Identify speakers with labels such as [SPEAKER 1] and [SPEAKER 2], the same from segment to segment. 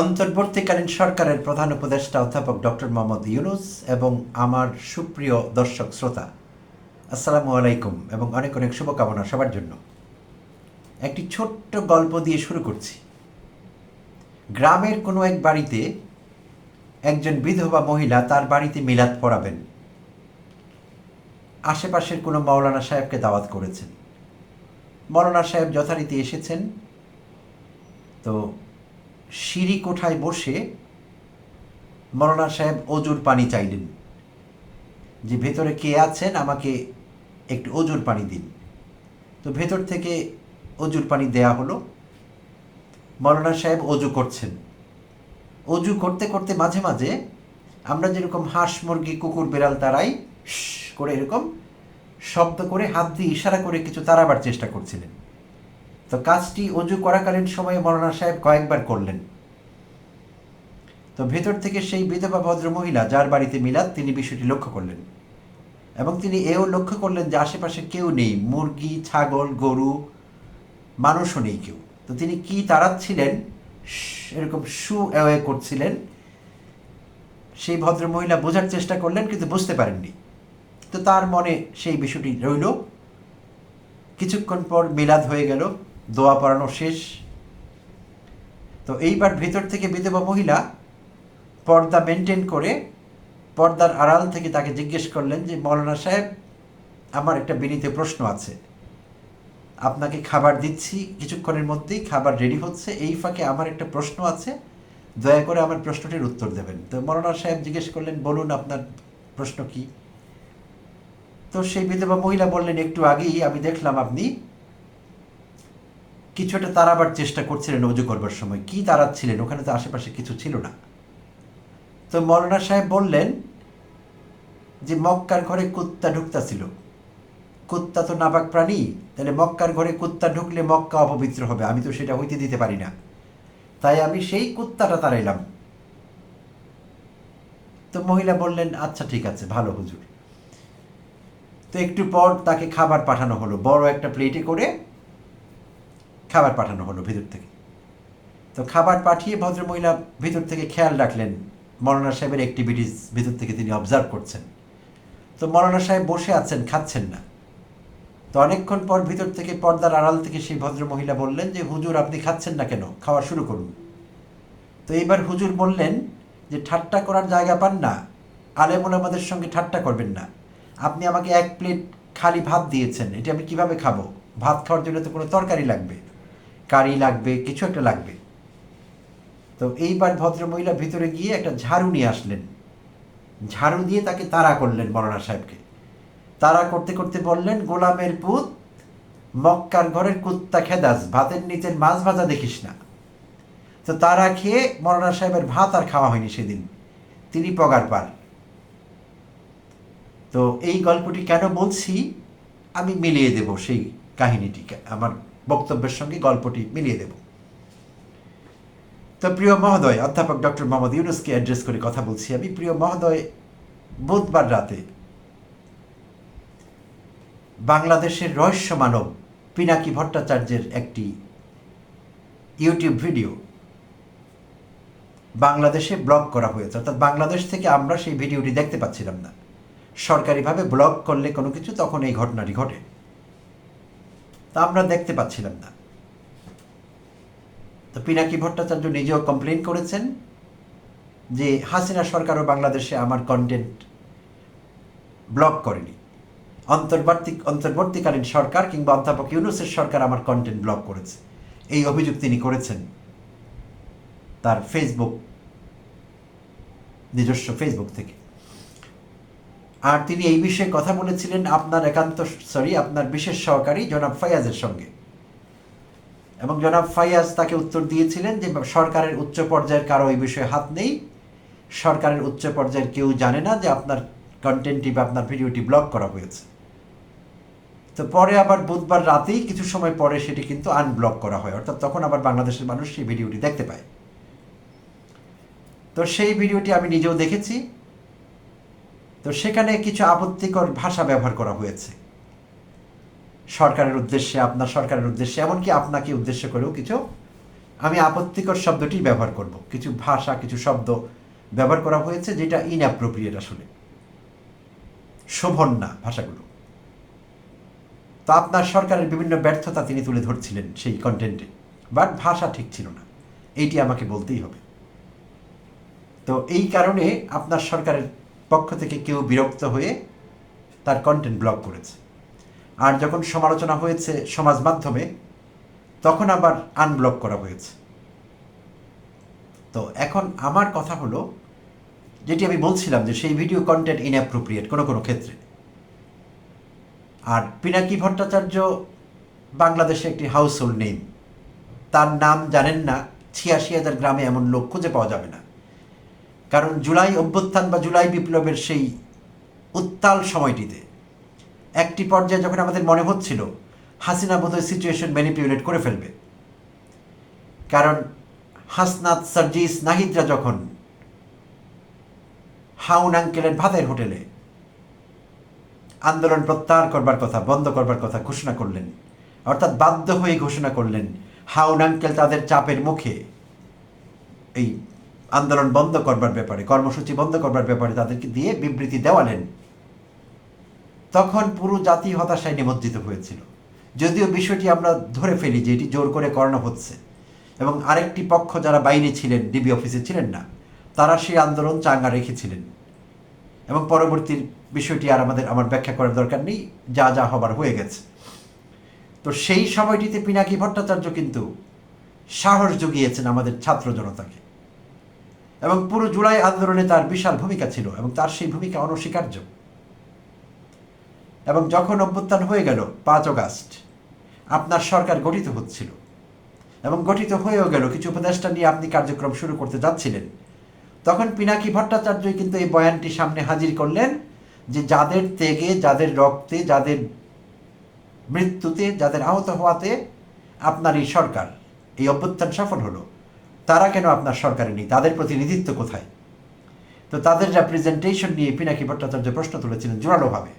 [SPEAKER 1] অন্তর্বর্তীকালীন সরকারের প্রধান উপদেষ্টা অধ্যাপক ডক্টর মোহাম্মদ ইউনুস এবং আমার সুপ্রিয় দর্শক শ্রোতা। আসসালামু আলাইকুম এবং অনেক অনেক শুভকামনা সবার জন্য। একটি ছোট্ট গল্প দিয়ে শুরু করছি। গ্রামের কোনো এক বাড়িতে একজন বিধবা মহিলা তার বাড়িতে মিলাদ পড়াবেন। আশেপাশের কোনো মৌলানা সাহেবকে দাওয়াত করেছেন। মৌলানা সাহেব যথারীতি এসেছেন। তো সিঁড়ি কোঠায় বসে মৌলানা সাহেব অজুর পানি চাইলেন। যে ভেতরে কে আছেন, আমাকে একটু অজুর পানি দিন। তো ভেতর থেকে অজুর পানি দেয়া হলো। মৌলানা সাহেব অজু করছেন। অজু করতে করতে মাঝে মাঝে আমরা যেরকম হাঁস, মুরগি, কুকুর, বেড়াল, তারাই করে এরকম শব্দ করে, হাত দিয়ে ইশারা করে কিছু তাড়াবার চেষ্টা করছিলেন। তো কাজটি অজু করাকালীন সময়ে মৌলানা সাহেব কয়েকবার করলেন। তো ভেতর থেকে সেই বিধবা ভদ্র মহিলা যার বাড়িতে মিলাদ, তিনি বিষয়টি লক্ষ্য করলেন এবং তিনি এও লক্ষ্য করলেন যে আশেপাশে কেউ নেই, মুরগি, ছাগল, গরু, মানুষও নেই কেউ। তো তিনি কি তাড়াচ্ছিলেন? এরকম সু অ্যাওয়ে করছিলেন। সেই ভদ্র মহিলা বোঝার চেষ্টা করলেন, কিন্তু বুঝতে পারেননি। তো তার মনে সেই বিষয়টি রইল। কিছুক্ষণ পর মিলাদ হয়ে গেল। দোয়া পড়ানো শেষ। তো এইবার ভিতর থেকে বিধবা মহিলা পর্দা মেনটেন করে পর্দার আড়াল থেকে তাকে জিজ্ঞেস করলেন যে, মৌলানা সাহেব, আমার একটা বিনীত প্রশ্ন আছে। আপনাকে খাবার দিচ্ছি, কিছুক্ষণের মধ্যেই খাবার রেডি হচ্ছে। এই ফাঁকে আমার একটা প্রশ্ন আছে। দয়া করে আমার প্রশ্নটির উত্তর দেবেন। তো মৌলানা সাহেব জিজ্ঞেস করলেন, বলুন আপনার প্রশ্ন কি? তো সেই বিধবা মহিলা বললেন, একটু আগেই আমি দেখলাম আপনি কিছু একটা তাড়াবার চেষ্টা করছিলেন অজু করবার সময়। কি তাড়াচ্ছিলেন? ওখানে তো আশেপাশে কিছু ছিল না। তো মৌলানা সাহেব বললেন যে, মক্কার ঘরে কুত্তা ঢুকতাছিল। কুত্তা তো নাবাক প্রাণী, তাহলে মক্কার ঘরে কুত্তা ঢুকলে মক্কা অপবিত্র হবে। আমি তো সেটা হইতে দিতে পারি না। তাই আমি সেই কুত্তাটা তাড়াইলাম। তো মহিলা বললেন আচ্ছা ঠিক আছে, ভালো হুজুর। তো একটু পর তাকে খাবার পাঠানো হলো। বড় একটা প্লেটে করে খাবার পাঠানো হলো ভিতর থেকে। তো খাবার পাঠিয়ে ভদ্রমহিলা ভিতর থেকে খেয়াল রাখলেন, মৌলানা সাহেবের অ্যাক্টিভিটিস ভিতর থেকে তিনি অবজার্ভ করছেন। তো মৌলানা সাহেব বসে আছেন, খাচ্ছেন না। তো অনেকক্ষণ পর ভিতর থেকে পর্দার আড়াল থেকে সেই ভদ্রমহিলা বললেন যে, হুজুর, আপনি খাচ্ছেন না কেন? খাওয়া শুরু করুন। তো এইবার হুজুর বললেন যে, ঠাট্টা করার জায়গা পান না। আলেমুল আমাদের সঙ্গে ঠাট্টা করবেন না। আপনি আমাকে এক প্লেট খালি ভাত দিয়েছেন। এটা আমি কীভাবে খাব? ভাত খাওয়ার জন্য তো কোনো তরকারি লাগবে। কারি লাগবে, কিছু একটা লাগবে। তো এইবার ভদ্রমহিলা ভিতরে গিয়ে একটা ঝাড়ু নিয়ে আসলেন। ঝাড়ু দিয়ে তাকে তাড়া করলেন মরানা সাহেবকে। তাড়া করতে করতে বললেন, গোলামের পুত, মক্কার ঘরের কুত্তা খেদাস, ভাতের নিচের মাছ ভাজা দেখিস না। তো তারা খেয়ে মরানা সাহেবের ভাত আর খাওয়া হয়নি সেদিন। তিনি পগার পার। তো এই গল্পটি কেন বলছি, আমি মিলিয়ে দেব সেই কাহিনীটিকে, আমার বক্তব্যের সঙ্গে গল্পটি মিলিয়ে দেব। তো প্রিয় মহোদয়, অধ্যাপক ডক্টর মোহাম্মদ ইউনুসকে অ্যাড্রেস করে কথা বলছি আমি। প্রিয় মহোদয়, বুধবার রাতে বাংলাদেশের রহস্য মানব পিনাকি ভট্টাচার্যের একটি ইউটিউব ভিডিও বাংলাদেশে ব্লক করা হয়েছে। অর্থাৎ বাংলাদেশ থেকে আমরা সেই ভিডিওটি দেখতে পাচ্ছিলাম না। সরকারিভাবে ব্লক করলে কোনো কিছু, তখন এই ঘটনাটি ঘটে। তা আমরা দেখতে পাচ্ছিলাম না। তো পিনাকি ভট্টাচার্য নিজেও কমপ্লেন করেছেন যে হাসিনা সরকারও বাংলাদেশে আমার কন্টেন্ট ব্লক করেনি। অন্তর্বর্তী, অন্তর্বর্তীকালীন সরকার কিংবা অধ্যাপক ইউনুসের সরকার আমার কন্টেন্ট ব্লক করেছে। এই অভিযোগ তিনি করেছেন। তার ফেসবুক নিজস্ব ফেসবুক থেকে। আর তিনি এই বিষয়ে কথা বলেছিলেন আপনার একান্ত সরি আপনার বিশেষ সহকারী জনাব ফায়াজের সঙ্গে। এবং জনাব ফায়াজ তাকে উত্তর দিয়েছিলেন যে, সরকারের উচ্চ পর্যায়ের কারও এই বিষয়ে হাত নেই। সরকারের উচ্চ পর্যায়ের কেউ জানে না যে আপনার কন্টেন্টটি বা আপনার ভিডিওটি ব্লক করা হয়েছে। তো পরে আবার বুধবার রাতেই কিছু সময় পরে সেটি কিন্তু আনব্লক করা হয়। অর্থাৎ তখন আবার বাংলাদেশের মানুষ সেই ভিডিওটি দেখতে পায়। তো সেই ভিডিওটি আমি নিজেও দেখেছি। তো সেখানে কিছু আপত্তিকর ভাষা ব্যবহার করা হয়েছে। সরকারের উদ্দেশ্যে, আপনার সরকারের উদ্দেশ্যে, এমনকি আপনাকে উদ্দেশ্য করেও কিছু আমি আপত্তিকর শব্দটি ব্যবহার করব। কিছু ভাষা, কিছু শব্দ ব্যবহার করা হয়েছে যেটা ইনঅ্যাপ্রোপ্রিয়েট আসলে। শোভন না ভাষাগুলো। তো আপনার সরকারের বিভিন্ন ব্যর্থতা তিনি তুলে ধরছিলেন সেই কন্টেন্টে বাট ভাষা ঠিক ছিল না। এইটি আমাকে বলতেই হবে। তো এই কারণে আপনার সরকারের পক্ষ থেকে কেউ বিরক্ত হয়ে তার কন্টেন্ট ব্লক করেছে। আর যখন সমালোচনা হয়েছে সমাজ মাধ্যমে, তখন আবার আনব্লক করা হয়েছে। তো এখন আমার কথা হলো, যেটি আমি বলছিলাম যে সেই ভিডিও কন্টেন্ট ইনঅ্যাপ্রোপ্রিয়েট কোনো কোনো ক্ষেত্রে। আর পিনাকি ভট্টাচার্য বাংলাদেশে একটি হাউস হোল্ড নেম তার নাম জানেন না, ছিয়াশি হাজার গ্রামে এমন লোক খুঁজে পাওয়া যাবে না। কারণ জুলাই অভ্যুত্থান বা জুলাই বিপ্লবের সেই উত্তাল সময়টিতে একটি পর্যায়ে যখন আমাদের মনে হচ্ছিল হাসিনা বোধহয় সিচুয়েশন ম্যানিপুলেট করে ফেলবে। কারণ হাসনাত সার্জিস নাহিদরা যখন হাউন আঙ্কেলের ভাতের হোটেলে আন্দোলন প্রত্যাহার করবার কথা, বন্ধ করবার কথা ঘোষণা করলেন, অর্থাৎ বাধ্য হয়ে ঘোষণা করলেন, হাউন আঙ্কেল তাদের চাপের মুখে এই আন্দোলন বন্ধ করবার ব্যাপারে, কর্মসূচি বন্ধ করবার ব্যাপারে তাদেরকে দিয়ে বিবৃতি দেওয়ালেন। তখন পুরো জাতি হতাশায় নিমজ্জিত হয়েছিল। যদিও বিষয়টি আমরা ধরে ফেলি যে এটি জোর করে করানো হচ্ছে এবং আরেকটি পক্ষ যারা বাইরে ছিলেন, ডিবি অফিসে ছিলেন না, তারা সেই আন্দোলন চাঙ্গা রেখেছিলেন। এবং পরবর্তী বিষয়টি আর আমাদের, আমার ব্যাখ্যা করার দরকার নেই, যা যা হবার হয়ে গেছে। তো সেই সময়টিতে পিনাকি ভট্টাচার্য কিন্তু সাহস জুগিয়েছেন আমাদের ছাত্র জনতাকে। এবং পুরো জুলাই আন্দোলনে তার বিশাল ভূমিকা ছিল এবং তার সেই ভূমিকা অনস্বীকার্য। এবং যখন অভ্যুত্থান হয়ে গেল পাঁচ অগাস্ট, আপনার সরকার গঠিত হচ্ছিল। এবং গঠিত হয়েও গেল, কিছু উপদেষ্টা নিয়ে আপনি কার্যক্রম শুরু করতে যাচ্ছিলেন। তখন পিনাকি ভট্টাচার্যই কিন্তু এই বয়ানটি সামনে হাজির করলেন যে যাদের তেগে যাদের রক্তে, যাদের মৃত্যুতে, যাদের আহত হওয়াতে আপনার এই সরকার, এই অভ্যুত্থান সফল হলো। তারা কেন আপনার সরকারে নেই? তাদের প্রতিনিধিত্ব কোথায়? তো তাদের রেপ্রেজেন্টেশন নিয়ে পিনাকি ভট্টাচার্য প্রশ্ন তুলেছিলেন জোরালোভাবে।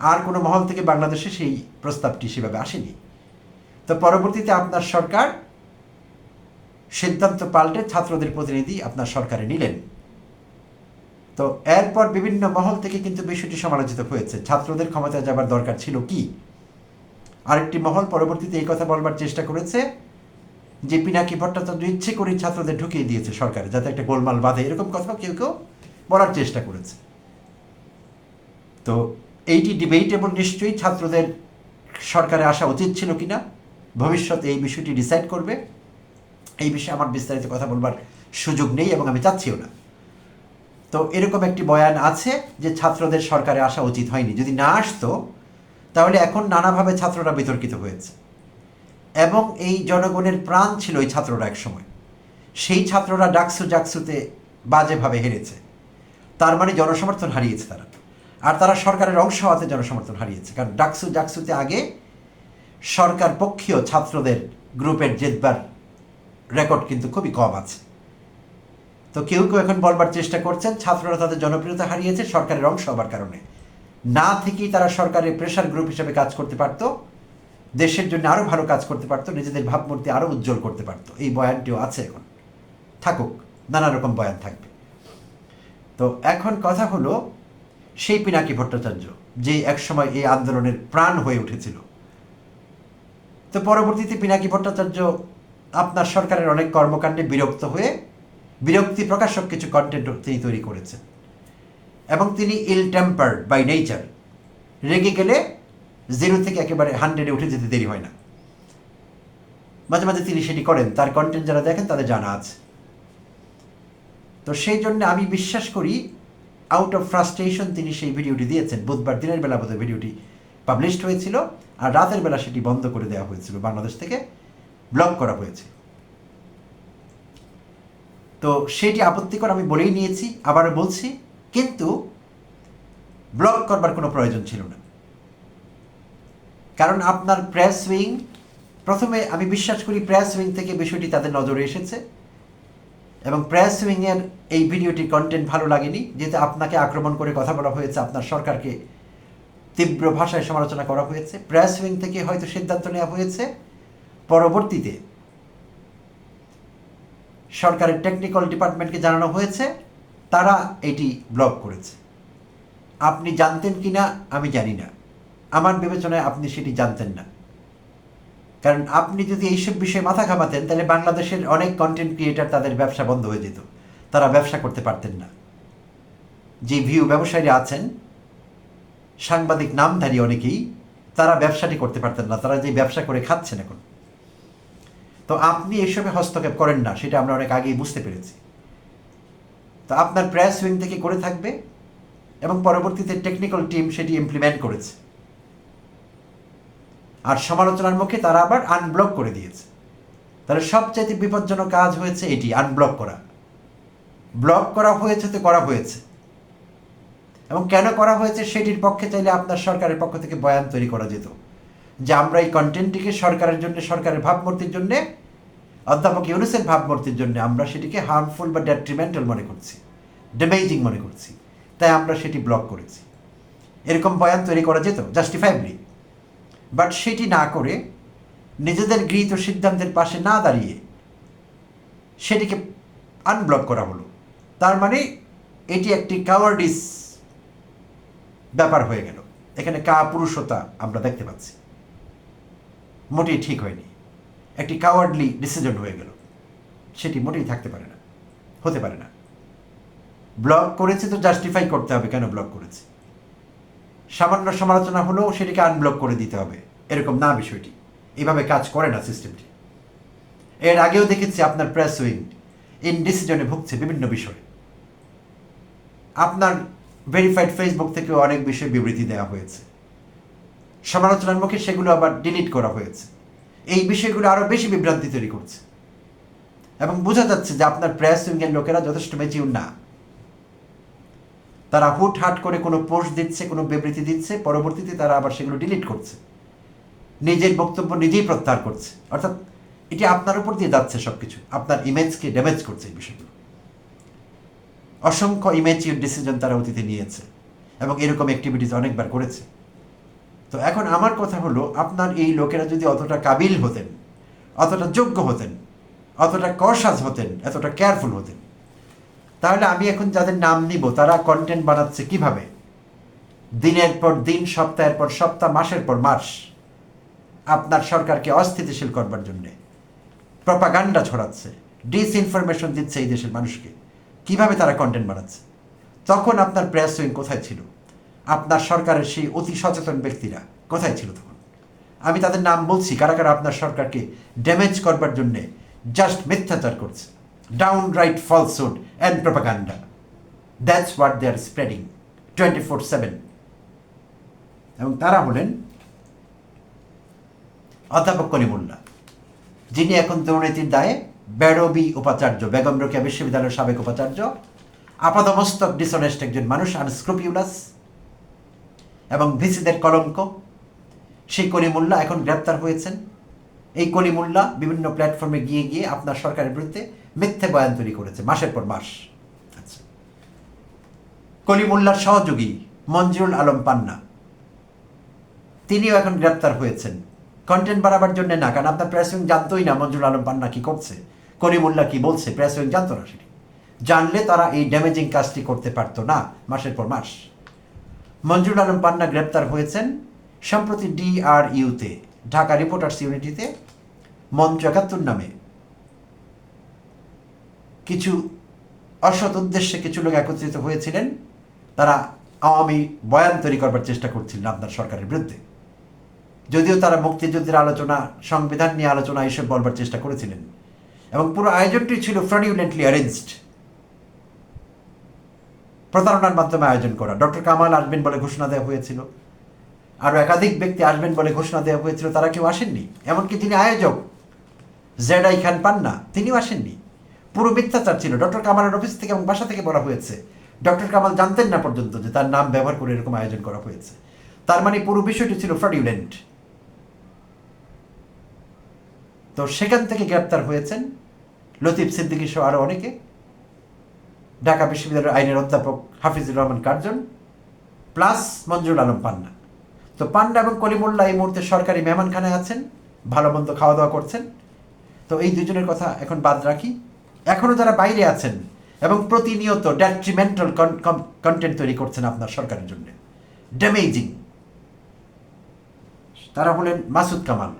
[SPEAKER 1] আর কোনো মহল থেকে বাংলাদেশে সেই প্রস্তাবটি সেভাবে আসেনি। তো পরবর্তীতে আপনার সরকার সিদ্ধান্ত পাল্টে ছাত্রদের প্রতিনিধি আপনার সরকারে নিলেন। তো এরপর বিভিন্ন মহল থেকে কিন্তু বিষয়টি সমালোচিত হয়েছে। ছাত্রদের ক্ষমতায় যাবার দরকার ছিল কি? আরেকটি মহল পরবর্তীতে এই কথা বলবার চেষ্টা করেছে যে পিনাকি ভট্টাচার্য ইচ্ছে করে ছাত্রদের ঢুকিয়ে দিয়েছে সরকারে, যাতে একটা গোলমাল বাঁধে। এরকম কথা কেউ কেউ বলার চেষ্টা করেছে। তো এইটি ডিবেটেবল নিশ্চয়ই ছাত্রদের সরকারে আসা উচিত ছিল কিনা, ভবিষ্যতে এই বিষয়টি ডিসাইড করবে। এই বিষয়ে আমার বিস্তারিত কথা বলবার সুযোগ নেই এবং আমি চাচ্ছিও না। তো এরকম একটি বয়ান আছে যে ছাত্রদের সরকারে আসা উচিত হয়নি। যদি না আসতো, তাহলে এখন নানাভাবে ছাত্ররা বিতর্কিত হয়েছে। এবং এই জনগণের প্রাণ ছিল এই ছাত্ররা এক সময় সেই ছাত্ররা ডাকসু জাকসুতে বাজেভাবে হেরেছে। তার মানে জনসমর্থন হারিয়েছে তারা। আর তারা সরকারের অংশ হওয়াতে জনসমর্থন হারিয়েছে। কারণ ডাকসু জাকসুতে আগে সরকার পক্ষীয় ছাত্রদের গ্রুপের জেতবার রেকর্ড কিন্তু খুবই কম আছে। তো কেউ কেউ এখন বলবার চেষ্টা করছেন, ছাত্ররা তাদের জনপ্রিয়তা হারিয়েছে, সরকারের অংশ হবার কারণে। না থেকেই তারা সরকারের প্রেশার গ্রুপ হিসেবে কাজ করতে পারতো। দেশের জন্য আরও ভালো কাজ করতে পারতো, নিজেদের ভাবমূর্তি আরও উজ্জ্বল করতে পারতো। এই বয়ানটিও আছে এখন। থাকুক, নানা রকম বয়ান থাকবে। তো এখন কথা হলো সেই পিনাকি ভট্টাচার্য যে একসময় এই আন্দোলনের প্রাণ হয়ে উঠেছিল। তো পরবর্তীতে পিনাকি ভট্টাচার্য আপনার সরকারের অনেক কর্মকাণ্ডে বিরক্ত হয়ে বিরক্তি প্রকাশক কিছু কন্টেন্ট তিনি তৈরি করেছেন। এবং তিনি ইল টেম্পার্ড বাই নেচার রেগে গেলে জিরো থেকে একেবারে হান্ড্রেডে উঠে যেতে দেরি হয় না। মাঝে মাঝে তিনি সেটি করেন, তার কন্টেন্ট যারা দেখেন তাদের জানা আছে। তো সেই জন্য আমি বিশ্বাস করি আউট অফ ফ্রাস্ট্রেশন তিনি সেই ভিডিওটি দিয়েছেন। বুধবার দিনের বেলা বোধহয় ভিডিওটি পাবলিশড হয়েছিল, আর রাতের বেলা সেটি বন্ধ করে দেওয়া হয়েছিল। বাংলাদেশ থেকে ব্লক করা হয়েছে। তো সেটি আপত্তিকর আমি বলেই নিয়েছি, আবারও বলছি, কিন্তু ব্লক করবার কোনো প্রয়োজন ছিল না। কারণ আপনার প্রেস উইং প্রথমে আমি বিশ্বাস করি প্রেস উইং থেকে বিষয়টি তাদের নজরে এসেছে। এবং প্রেস উইংয়ের এই ভিডিওটির কন্টেন্ট ভালো লাগেনি, যেহেতু আপনাকে আক্রমণ করে কথা বলা হয়েছে, আপনার সরকারকে তীব্র ভাষায় সমালোচনা করা হয়েছে। প্রেস উইং থেকে হয়তো সিদ্ধান্ত নেওয়া হয়েছে। পরবর্তীতে সরকারের টেকনিক্যাল ডিপার্টমেন্টকে জানানো হয়েছে, তারা এটি ব্লক করেছে। আপনি জানতেন কি না আমি জানি না। আমার বিবেচনায় আপনি সেটি জানতেন না। কারণ আপনি যদি এইসব বিষয়ে মাথা ঘামাতেন, তাহলে বাংলাদেশের অনেক কন্টেন্ট ক্রিয়েটার তাদের ব্যবসা বন্ধ হয়ে যেত। তারা ব্যবসা করতে পারতেন না। যে ভিউ ব্যবসায়ীরা আছেন, সাংবাদিক নামধারী অনেকেই, তারা ব্যবসাটি করতে পারতেন না। তারা যে ব্যবসা করে খাচ্ছেন এখন। তো আপনি এসবে হস্তক্ষেপ করেন না, সেটা আমরা অনেক আগেই বুঝতে পেরেছি। তো আপনার প্রেস উইং থেকে করে থাকবে এবং পরবর্তীতে টেকনিক্যাল টিম সেটি ইমপ্লিমেন্ট করেছে। আর সমালোচনার মুখে তারা আবার আনব্লক করে দিয়েছে। তাহলে সবচাইতে বিপজ্জনক কাজ হয়েছে এটি আনব্লক করা। ব্লক করা হয়েছে তো করা হয়েছে। এবং কেন করা হয়েছে সেটির পক্ষে চাইলে আপনার সরকারের পক্ষ থেকে বয়ান তৈরি করা যেত। যে আমরা এই কন্টেন্টটিকে সরকারের জন্য, সরকারের ভাবমূর্তির জন্য, অধ্যাপক ইউনুসের ভাবমূর্তির জন্য আমরা সেটিকে হার্মফুল বা ডেট্রিমেন্টাল মনে করছি ড্যামেজিং মনে করছি। তাই আমরা সেটি ব্লক করেছি। এরকম বয়ান তৈরি করা যেত জাস্টিফাইবলি বাট সেটি না করে নিজেদের গৃহীত সিদ্ধান্তের পাশে না দাঁড়িয়ে সেটিকে আনব্লক করা হলো। তার মানে এটি একটি কাওয়ার্ডিস ব্যাপার হয়ে গেল। এখানে কা পুরুষতা আমরা দেখতে পাচ্ছি। মোটেই ঠিক হয়নি। একটি কাওয়ার্ডলি ডিসিশন হয়ে গেল। সেটি মোটেই থাকতে পারে না, হতে পারে না। ব্লক করেছে তো জাস্টিফাই করতে হবে, কেন ব্লক করেছে? সামান্য সমালোচনা হলেও সেটিকে আনব্লক করে দিতে হবে। এরকম না বিষয়টি। এইভাবে কাজ করে না সিস্টেমটি এর আগেও দেখেছি আপনার প্রেস উইং ইনডিসিশনে ভুগছে বিভিন্ন বিষয়ে। আপনার ভেরিফাইড ফেসবুক থেকেও অনেক বিষয়ে বিবৃতি দেওয়া হয়েছে। সমালোচনার মুখে সেগুলো আবার ডিলিট করা হয়েছে। এই বিষয়গুলো আরও বেশি বিভ্রান্তি তৈরি করছে। এবং বোঝা যাচ্ছে যে আপনার প্রেস উইংয়ের লোকেরা যথেষ্ট মেচিউর না। তারা হুট হাট করে কোনো পোস্ট দিচ্ছে, কোনো বিবৃতি দিচ্ছে, পরবর্তীতে তারা আবার সেগুলো ডিলিট করছে। নিজের বক্তব্য নিজেই প্রত্যাহার করছে। অর্থাৎ এটি আপনার উপর দিয়ে যাচ্ছে সব কিছু আপনার ইমেজকে ড্যামেজ করছে এই বিষয়গুলো। অসংখ্য ইমেচিউর ডিসিশন তারা অতীতে নিয়েছে এবং এরকম অ্যাক্টিভিটিস অনেকবার করেছে। তো এখন আমার কথা হলো, আপনার এই লোকেরা যদি অতটা কাবিল হতেন, অতটা যোগ্য হতেন, অতটা কসাজ হতেন, এতটা কেয়ারফুল হতেন তাহলে আমি এখন যাদের নাম নিব, তারা কন্টেন্ট বানাচ্ছে কীভাবে? দিনের পর দিন, সপ্তাহের পর সপ্তাহ, মাসের পর মাস। আপনার সরকারকে অস্থিতিশীল করবার জন্যে। প্রপাগান্ডা ছড়াচ্ছে ডিসইনফরমেশন দিচ্ছে এই দেশের মানুষকে। কীভাবে তারা কন্টেন্ট বানাচ্ছে? তখন আপনার প্রেস উইং কোথায় ছিল? আপনার সরকারের সেই অতি সচেতন ব্যক্তিরা কোথায় ছিল তখন? আমি তাদের নাম বলছি, কারা কারা আপনার সরকারকে ড্যামেজ করবার জন্যে জাস্ট মিথ্যাচার করছে। Falsehood and propaganda that's what they are spreading twenty four seven এবং তারা হলেন অধ্যাপক কলিমুল্লাহ যিনি এখন দুর্নীতির দায়ে বেরবি উপাচার্য, বেগম রোকেয়া বিশ্ববিদ্যালয়ের সাবেক উপাচার্য, আপাদমস্তক ডিসঅনেস্ট একজন মানুষ, আনস্ক্রুপিউলাস, এবং ভিসিদের কলঙ্ক। সেই কলিমুল্লাহ এখন গ্রেপ্তার হয়েছেন। এই কলিমুল্লা বিভিন্ন প্ল্যাটফর্মে গিয়ে গিয়ে আপনার সরকারের বিরুদ্ধে মিথ্যে বয়ান তৈরি করেছে, মাসের পর মাস। আচ্ছা। কলিমুল্লার সহযোগী মঞ্জুরুল আলম পান্না, তিনিও এখন গ্রেপ্তার হয়েছেন। কন্টেন্ট বাড়াবার জন্য না, কারণ আপনার প্রেস উইং জানতোই না মঞ্জুর আলম পান্না কি করছে কলিমুল্লাহ কি বলছে প্রেস উইং জানতো না সেটি। জানলে তারা এই ড্যামেজিং কাজটি করতে পারতো না, মাসের পর মাস। মঞ্জুর আলম পান্না গ্রেপ্তার হয়েছেন, সম্প্রতি ডিআরইউতে ঢাকা রিপোর্টার্স ইউনিটিতে মঞ্চ একাত্তর নামে। কিছু অসৎ উদ্দেশ্যে কিছু লোক একত্রিত হয়েছিলেন। তারা আওয়ামী বয়ান তৈরি করবার চেষ্টা করছিলেন আপনার সরকারের বিরুদ্ধে। যদিও তারা মুক্তিযুদ্ধের আলোচনা, সংবিধান নিয়ে আলোচনা এইসব বলবার চেষ্টা করেছিলেন। এবং পুরো আয়োজনটি ছিল ফ্রডিউলেন্টলি অ্যারেঞ্জড প্রতারণার মাধ্যমে আয়োজন করা। ডক্টর কামাল আসবেন বলে ঘোষণা দেওয়া হয়েছিল। আরও একাধিক ব্যক্তি আসবেন বলে ঘোষণা দেওয়া হয়েছিল, তারা কেউ আসেননি। এমনকি তিনি আয়োজক জেড আই খান পান্না, তিনিও আসেননি। পুরো মিথ্যাচার ছিল। ডক্টর কামালের অফিস থেকে এবং বাসা থেকে বলা হয়েছে, ডক্টর কামাল জানতেন না পর্যন্ত যে তার নাম ব্যবহার করে এরকম আয়োজন করা হয়েছে। তার মানে পুরো বিষয়টি ছিল ফ্রডিউলেন্ট তো সেখান থেকে গ্রেপ্তার হয়েছেন লতিফ সিদ্দিকী সহ আরও অনেকে। ঢাকা বিশ্ববিদ্যালয়ের আইনের অধ্যাপক হাফিজুর রহমান কার্জন, প্লাস মঞ্জুর আলম পান্না। তো পান্না এবং কলিমুল্লাহ এই মুহূর্তে সরকারি মেহমানখানায় আছেন, ভালো মন্দ খাওয়া দাওয়া করছেন। তো এই দুজনের কথা এখন বাদ রাখি। এখনও যারা বাইরে আছেন এবং প্রতিনিয়ত ড্যাট্রিমেন্টাল কন্টেন্ট তৈরি করছেন আপনার সরকারের জন্য। ড্যামেজিং তারা হলেন মাসুদ কামাল।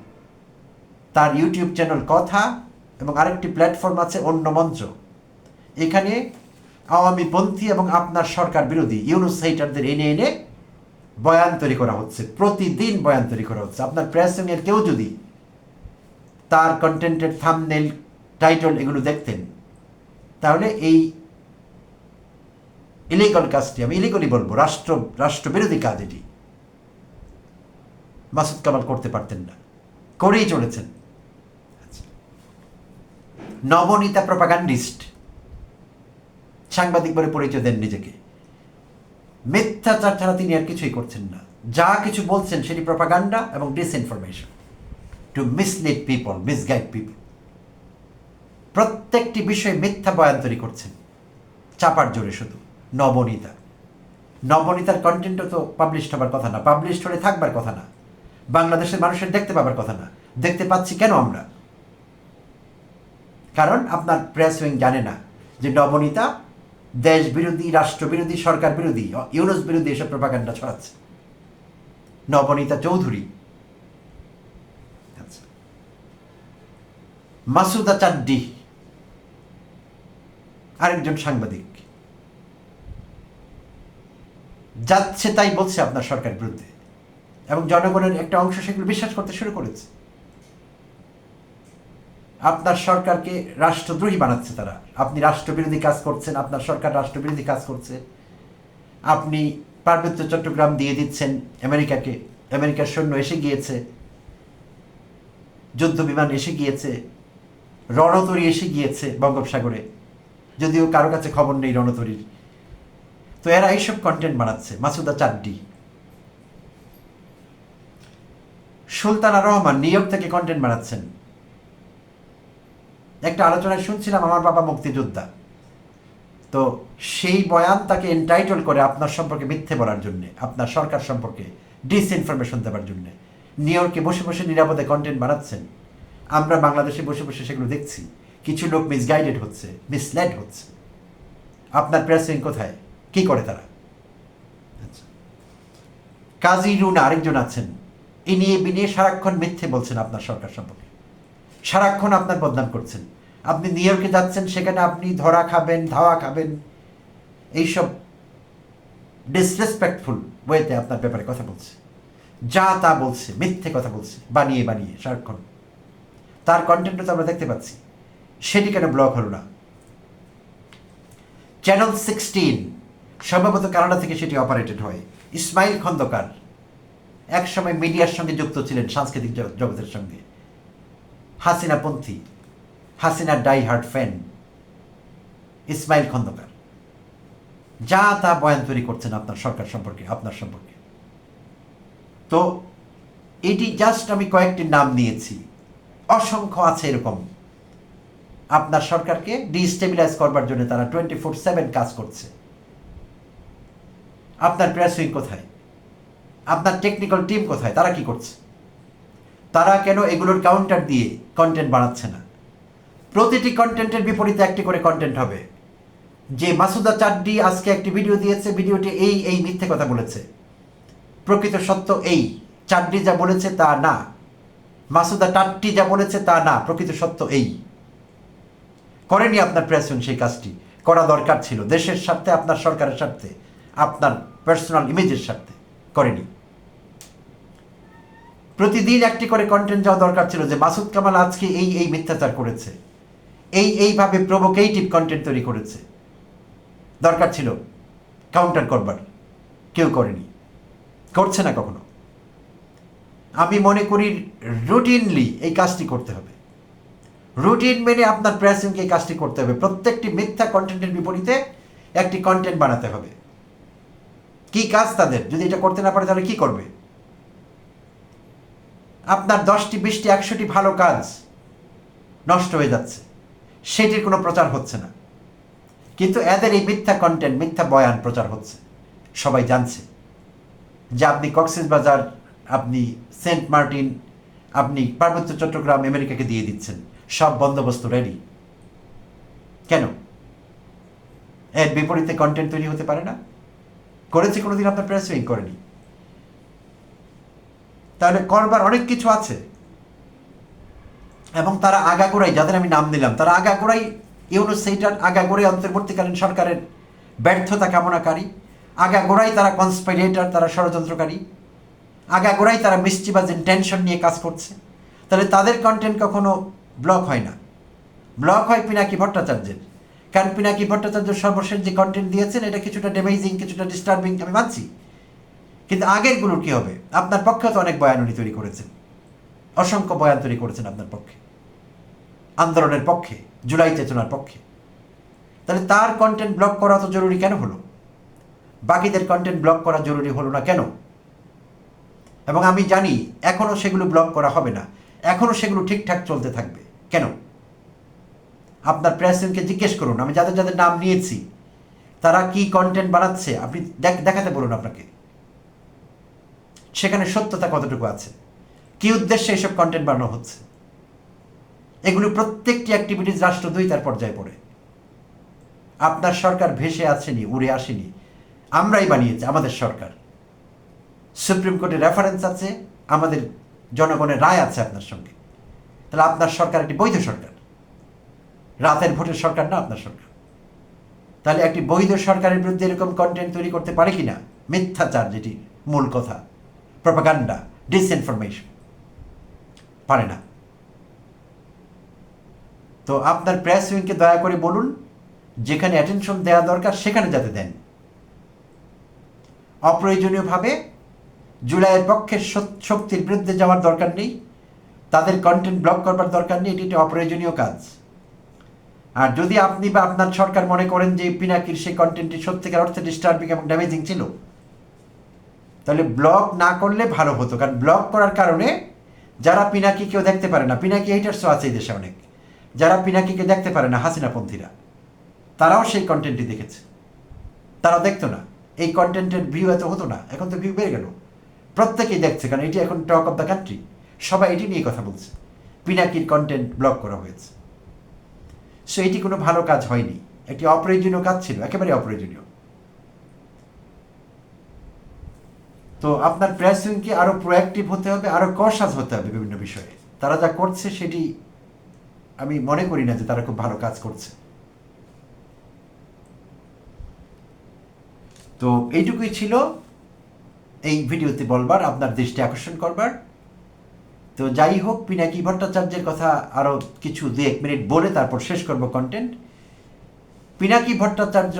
[SPEAKER 1] তার ইউটিউব চ্যানেল কথা এবং আরেকটি প্ল্যাটফর্ম আছে অন্য মঞ্চ। এখানে আওয়ামী পন্থী এবং আপনার সরকার বিরোধী ইউনুস হাইটারদের এনে এনে বয়ান তৈরি করা হচ্ছে। প্রতিদিন বয়ান তৈরি করা হচ্ছে। আপনার প্রেসিংয়ের কেউ যদি তার কন্টেন্টের থামনেল টাইটল এগুলো দেখতেন। তাহলে এই ইলিগাল কাজটি আমি ইলিগালি বলব, রাষ্ট্র, রাষ্ট্রবিরোধী কাজ এটি। মাসুদ কামাল করতে পারতেন না, করেই চলেছেন। নবনীতা প্রপাগান্ডিস্ট সাংবাদিক বলে পরিচয় দেন নিজেকে। মিথ্যাচার ছাড়া তিনি আর কিছুই করছেন না। যা কিছু বলছেন সেটি প্রপাগান্ডা এবং disinformation to mislead people misguide people প্রত্যেকটি বিষয়ে মিথ্যা বয়ান তৈরি করছেন। চাপার জোরে শুধু। নবনীতা নবনীতার কন্টেন্টও তো পাবলিশড হবার কথা না। পাবলিশড হলে থাকবার কথা না। বাংলাদেশের মানুষের দেখতে পাবার কথা না। দেখতে পাচ্ছি কেন আমরা? কারণ আপনার প্রেস উইং জানে না যে নবনীতা দেশ বিরোধী, রাষ্ট্র বিরোধী, সরকার বিরোধী, ইউনুস বিরোধী এসব প্রপাগান্ডা ছড়াচ্ছে। নবনীতা চৌধুরী মাসুদা চাড্ডি, আরেকজন সাংবাদিক। যাচ্ছে তাই বলছে আপনার সরকার বিরুদ্ধে। এবং জনগণের একটা অংশ সেগুলো বিশ্বাস করতে শুরু করেছে। আপনার সরকারকে রাষ্ট্রদ্রোহী বানাচ্ছে তারা। আপনি রাষ্ট্রবিরোধী কাজ করছেন, আপনার সরকার রাষ্ট্রবিরোধী কাজ করছে। আপনি পার্বত্য চট্টগ্রাম দিয়ে দিচ্ছেন আমেরিকাকে। আমেরিকার সৈন্য এসে গিয়েছে। যুদ্ধ বিমান এসে গিয়েছে। রণতরী এসে গিয়েছে বঙ্গোপসাগরে। যদিও কারও কাছে খবর নেই রণতরীর। তো এরা এইসব কন্টেন্ট বানাচ্ছে, মাসুদা চাড্ডি। সুলতানা রহমান নিউ ইয়র্ক থেকে কন্টেন্ট বানাচ্ছেন। একটা আলোচনায় শুনছিলাম আমার বাবা মুক্তিযোদ্ধা। তো সেই বয়ান তাকে এন্টাইটল করে আপনার সম্পর্কে মিথ্যে বলার জন্য, আপনার সরকার সম্পর্কে ডিসইনফরমেশন দেওয়ার জন্য। নিউ ইয়র্কে বসে বসে নিরাপদে কন্টেন্ট বানাচ্ছেন। আমরা বাংলাদেশে বসে বসে সেগুলো দেখছি। কিছু লোক মিসগাইডেড হচ্ছে মিসলেড হচ্ছে। আপনার প্রেসিং কোথায়? কি করে তারা? আচ্ছা। কাজী রুনা আরেকজন আছেন। এ নিয়ে বিনিয়ে সারাক্ষণ মিথ্যে বলছেন আপনার সরকার সম্পর্কে। সারাক্ষণ আপনার বদনাম করছেন। আপনি নিউ ইয়র্কে যাচ্ছেন, সেখানে আপনি ধরা খাবেন, ধাওয়া খাবেন। এইসব ডিসরেসপেক্টফুল ওয়েতে আপনার ব্যাপারে কথা বলছে। যা তা বলছে, মিথ্যে কথা বলছে, বানিয়ে বানিয়ে সারাক্ষণ। তার কন্টেন্টও তো আমরা দেখতে পাচ্ছি। সেটি কেন ব্লক হলো না? চ্যানেল সিক্সটিন সম্ভবত কানাডা থেকে সেটি অপারেটেড হয়। ইসমাইল খন্দকার একসময় মিডিয়ার সঙ্গে যুক্ত ছিলেন সাংস্কৃতিক জগতের সঙ্গে। হাসিনা পন্থী, Hasina die hard fan Ismail Khandakar. যা তা বয়ান তৈরি করছেন আপনার সরকার সম্পর্কে, আপনার সম্পর্কে। তো এটি জাস্ট আমি কয়েকটি নাম নিয়েছি। অসংখ্য আছে এরকম। আপনার সরকারকে ডিস্টেবিলাইজ করবার জন্য তারা টোয়েন্টি ফোর সেভেন কাজ করছে। আপনার প্রেস উইং কোথায়? আপনার টেকনিক্যাল টিম কোথায়? তারা কি করছে? তারা কেন এগুলোর কাউন্টার দিয়ে কন্টেন্ট বানাচ্ছে না? প্রতিটি কন্টেন্টের বিপরীতে একটি করে কন্টেন্ট হবে। যে মাসুদা চাড্ডি আজকে একটি ভিডিও দিয়েছে ভিডিওটি এই এই মিথ্যে কথা বলেছে। প্রকৃত সত্য এই, চাড্ডি যা বলেছে তা না। মাসুদা টাট্টি যা বলেছে তা না, প্রকৃত সত্য এই। করেনি আপনার প্রেসিডেন্ট সেই কাজটি। করা দরকার ছিল। দেশের স্বার্থে, আপনার সরকারের স্বার্থে, আপনার পার্সোনাল ইমেজের স্বার্থে করেনি। প্রতিদিন একটি করে কন্টেন্ট যাওয়া দরকার ছিল যে মাসুদ কামাল আজকে এই এই মিথ্যাচার করেছে। এই, এইভাবে প্রভোকেটিভ কন্টেন্ট তৈরি করেছে। দরকার ছিল কাউন্টার করবার। কেউ করেনি। করছে না কখনো। আমি মনে করি রুটিনলি এই কাজটি করতে হবে। রুটিন মেনে আপনার প্রেসিংকে এই কাজটি করতে হবে। প্রত্যেকটি মিথ্যা কন্টেন্টের বিপরীতে একটি কন্টেন্ট বানাতে হবে। কি কাজ তাদের? যদি এটা করতে না পারে তাহলে কি করবে? আপনার দশটি, বিশটি, একশোটি ভালো কাজ নষ্ট হয়ে যাচ্ছে। সেটির কোনো প্রচার হচ্ছে না। কিন্তু এদের এই মিথ্যা কন্টেন্ট মিথ্যা বয়ান প্রচার হচ্ছে। সবাই জানছে। যে আপনি কক্সেস বাজার, আপনি সেন্ট মার্টিন আপনি পার্বত্য চট্টগ্রাম, আমেরিকাকে দিয়ে দিচ্ছেন। সব বন্দোবস্ত রেডি কেন? এর বিপরীতে কন্টেন্ট তৈরি হতে পারে না? করেছে কোনোদিন আপনার প্রেস উইং করেনি। তাহলে করবার অনেক কিছু আছে। এবং তারা আগাগোড়াই, যাদের আমি নাম দিলাম, তারা আগাগোড়াই ইউনুস সেইটার আগাগোড়াই অন্তর্বর্তীকালীন সরকারের ব্যর্থতা কামনাকারী। আগাগোড়াই তারা কনসপাইরেটার তারা ষড়যন্ত্রকারী। আগাগোড়াই তারা মিষ্টিবাজ ইন্টেনশন নিয়ে কাজ করছে। তাহলে তাদের কন্টেন্ট কখনো ব্লক হয় না। ব্লক হয় পিনাকি ভট্টাচার্যের। কারণ পিনাকি ভট্টাচার্য সর্বশেষ যে কন্টেন্ট দিয়েছেন, এটা কিছুটা ডেমেজিং কিছুটা ডিস্টার্বিং আমি মানছি। কিন্তু আগেরগুলোর কী হবে? আপনার পক্ষে তো অনেক বয়ান উনি তৈরি করেছেন। অসংখ্য বয়ান তৈরি করেছেন আপনার পক্ষে। আন্দোলনের পক্ষে, জুলাই চেতনার পক্ষে। তাহলে তার কন্টেন্ট ব্লক করা তো জরুরি কেন হলো? বাকিদের কন্টেন্ট ব্লক করা জরুরি হলো না কেন? এবং আমি জানি এখনও সেগুলো ব্লক করা হবে না। এখনও সেগুলো ঠিকঠাক চলতে থাকবে। কেন? আপনার প্রেসিডেন্টকে জিজ্ঞেস করুন। আমি যাদের যাদের নাম নিয়েছি, তারা কি কন্টেন্ট বানাচ্ছে, আপনি দেখাতে বলুন আপনাকে। সেখানে সত্যতা কতটুকু আছে? কি উদ্দেশ্যে এইসব কন্টেন্ট বানানো হচ্ছে? এগুলো প্রত্যেকটি অ্যাক্টিভিটিস রাষ্ট্র দুই রাষ্ট্রদ্বৈতার পর্যায়ে পড়ে। আপনার সরকার ভেসে আসেনি, উড়ে আসেনি। আমরাই বানিয়েছি, আমাদের সরকার। সুপ্রিম কোর্টের রেফারেন্স আছে, আমাদের জনগণের রায় আছে আপনার সঙ্গে। তাহলে আপনার সরকার একটি বৈধ সরকার। রাতের ভোটের সরকার না আপনার সরকার। তাহলে একটি বৈধ সরকারের বিরুদ্ধে এরকম কন্টেন্ট তৈরি করতে পারে কি না মিথ্যাচার যেটি মূল কথা। প্রপাগান্ডা ডিসইনফরমেশন পারে না। তো আপনার প্রেস উইংকে দয়া করে বলুন, যেখানে অ্যাটেনশন দেওয়া দরকার, সেখানে যাতে দেন। অপ্রয়োজনীয়ভাবে জুলাইয়ের পক্ষের শক্তির বিরুদ্ধে যাওয়ার দরকার নেই। তাদের কন্টেন্ট ব্লক করবার দরকার নেই। এটি একটি অপ্রয়োজনীয় কাজ। আর যদি আপনি বা আপনার সরকার মনে করেন যে পিনাকির সেই কন্টেন্টটি সত্যিকার অর্থে ডিস্টার্বিং এবং ড্যামেজিং ছিল, তাহলে ব্লক না করলে ভালো হতো। কারণ ব্লক করার কারণে যারা পিনাকি কেউ দেখতে পারে না, পিনাকি এইটারসও আছে এই দেশে অনেক। যারা পিনাকিকে দেখতে পারে না, হাসিনাপন্থীরা, তারাও সেই কন্টেন্টটি দেখেছে। তারা দেখতো না। এই কন্টেন্টের ভিউ এত হতো না। এখন তো ভিউ বেড়ে গেল। প্রত্যেকেই দেখছে, কারণ এটি এখন টক অফ দ্য কান্ট্রি সবাই এটি নিয়ে কথা বলছে। পিনাকির কন্টেন্ট ব্লক করা হয়েছে। সো এটি কোনো ভালো কাজ হয়নি। একটি অপ্রয়োজনীয় কাজ ছিল, একেবারে অপ্রয়োজনীয়। তো আপনার প্রেস উইংকে আরও প্রোঅ্যাক্টিভ হতে হবে আরও কসাজ হতে হবে বিভিন্ন বিষয়ে। তারা যা করছে, সেটি আমি মনে করি না যে তারা খুব ভালো কাজ করছে। তো এইটুকুই ছিল। এই ভিডিওতে বলবার, আপনার দৃষ্টি আকর্ষণ করবার। তো যাই হোক, পিনাকি ভট্টাচার্যের কথা আরও কিছু দু এক মিনিট বলে তারপর শেষ করব content Pinaki Bhattacharya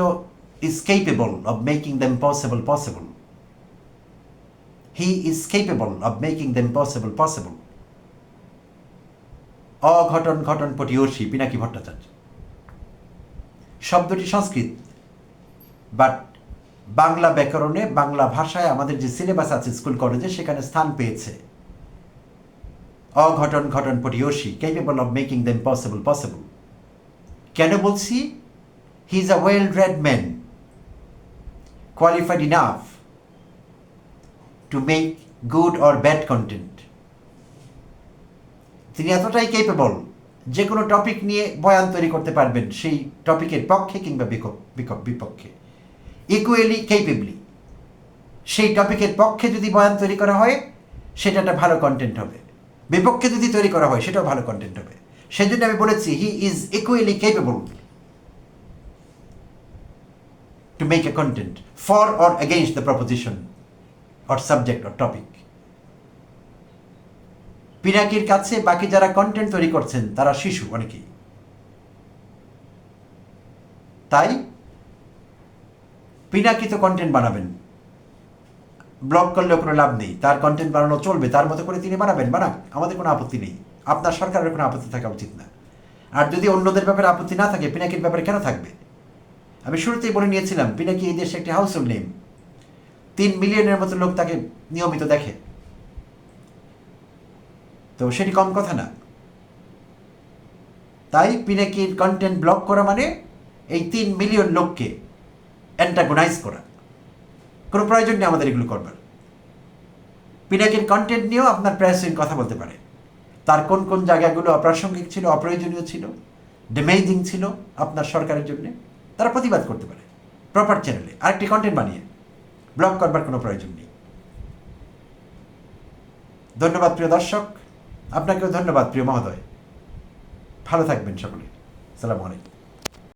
[SPEAKER 1] is capable of making the impossible possible he is capable of making the impossible possible অঘটন ঘটন পটিয়সী পিনাকি ভট্টাচার্য। শব্দটি সংস্কৃত বাট বাংলা ব্যাকরণে বাংলা ভাষায় আমাদের যে সিলেবাস আছে স্কুল কলেজে সেখানে স্থান পেয়েছে। অঘটন ঘটন পটিয়সী capable of making the impossible possible কেন বলছি? He is a well read man qualified enough to make good or bad content তিনি এতটাই কেপেবল যে কোনো টপিক নিয়ে বয়ান তৈরি করতে পারবেন, সেই টপিকের পক্ষে কিংবা বিপক্ষে। ইকুয়ালি কেপেবলি সেই টপিকের পক্ষে যদি বয়ান তৈরি করা হয়, সেটা একটা ভালো কন্টেন্ট হবে। বিপক্ষে যদি তৈরি করা হয়, সেটাও ভালো কন্টেন্ট হবে। সেজন্য আমি বলেছি he is equally capable to make a content for or against the proposition or subject or topic পিনাকির কাছে বাকি যারা কন্টেন্ট তৈরি করছেন, তারা শিশু অনেকেই। তাই পিনাকি তো কন্টেন্ট বানাবেন। ব্লক করলেও কোনো লাভ নেই, তার কন্টেন্ট বানানো চলবে, তার মতো করে তিনি বানাবেন। বানাক, আমাদের কোনো আপত্তি নেই। আপনার সরকারের কোনো আপত্তি থাকা উচিত না। আর যদি অন্যদের ব্যাপারে আপত্তি না থাকে, পিনাকির ব্যাপারে কেন থাকবে? আমি শুরুতেই বলে নিয়েছিলাম, পিনাকি এই দেশে একটি হাউস নেম তিন মিলিয়নের মতো লোক তাকে নিয়মিত দেখে। তো সেটি কম কথা না। তাই পিনাকির কন্টেন্ট ব্লক করা মানে এই তিন মিলিয়ন লোককে অ্যান্টাগোনাইজ করা। কোনো প্রয়োজন নেই আমাদের এগুলো করবার। পিনাকির কন্টেন্ট নিয়েও আপনার প্রেস কথা বলতে পারে। তার কোন কোন জায়গাগুলো অপ্রাসঙ্গিক ছিল, অপ্রয়োজনীয় ছিল ড্যামেজিং ছিল আপনার সরকারের জন্য, তারা প্রতিবাদ করতে পারে। প্রপার চ্যানেলে আরেকটি কন্টেন্ট বানিয়ে। ব্লক করবার কোনো প্রয়োজন নেই। ধন্যবাদ প্রিয় দর্শক। আপনাকেও ধন্যবাদ প্রিয় মহোদয়। ভালো থাকবেন সকলে। সালামু আলাইকুম।